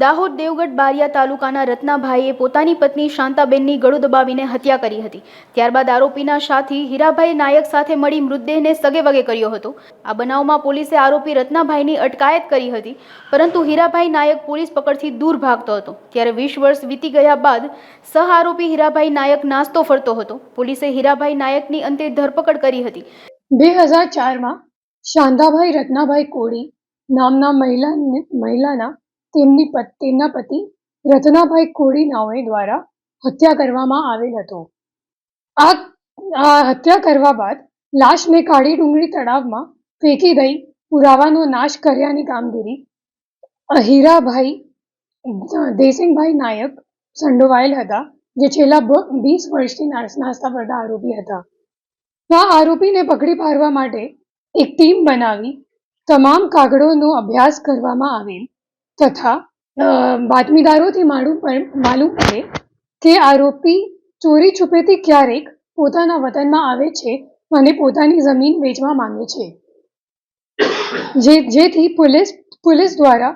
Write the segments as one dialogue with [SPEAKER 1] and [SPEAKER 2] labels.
[SPEAKER 1] દાહોદ દેવગઢ બારિયા તાલુકાના રત્નાભાઈએ પોતાની પત્ની શાંતાબેનની ગળું દબાવીને હત્યા કરી હતી. ત્યારબાદ આરોપીના સાથી હીરાભાઈ નાયક સાથે મળી મૃતદેહને સગે વગે કર્યો હતો. આ બનાવમાં પોલીસે આરોપી રત્નાભાઈની અટકાયત કરી હતી, પરંતુ હીરાભાઈ નાયક પોલીસ પકડથી દૂર ભાગતો હતો. ત્યારે વીસ વર્ષ વીતી ગયા બાદ સહ આરોપી હીરાભાઈ નાયક નાસ્તો ફરતો હતો. પોલીસે હીરાભાઈ નાયકની અંતે ધરપકડ કરી હતી.
[SPEAKER 2] બે હજાર ચારમાં શાંતાભાઈ રત્નાભાઈ કોળી નામના મહિલા મહિલાના તેમની તેમના પતિ રતનાભાઈ કોળી નાઓએ દ્વારા હત્યા કરવામાં આવેલ હતો. આ હત્યા કરવા બાદ લાશને કાળી ડુંગળી તળાવમાં ફેંકી દઈ પુરાવાનો નાશ કર્યાની કામગીરી હીરાભાઈ દેસિંગભાઈ નાયક સંડોવાયેલ હતા, જે છેલ્લા વીસ વર્ષથી નાસ્તા પડતા આરોપી હતા. આ આરોપીને પકડી પાડવા માટે એક ટીમ બનાવી તમામ કાગળોનો અભ્યાસ કરવામાં આવેલ તથા બાતમીદારોથી માલુમ માલુમ પડે કે આરોપી ચોરી છુપેથી ક્યારેક પોતાના વતનમાં આવે છે અને પોતાની જમીન વેચવા માંગે છે. જે, જેથી પોલીસ પોલીસ દ્વારા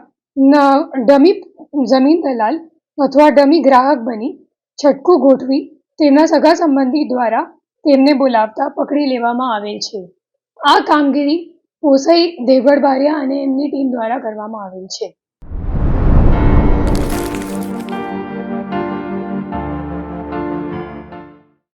[SPEAKER 2] ડમી જમીન દલાલ અથવા ડમી ગ્રાહક બની છટકું ગોઠવી તેમના સગા સંબંધી દ્વારા તેમને બોલાવતા પકડી લેવામાં આવે છે. આ કામગીરી પોસઈ દેવગઢ બારિયા અને એમની ટીમ દ્વારા કરવામાં આવેલ છે.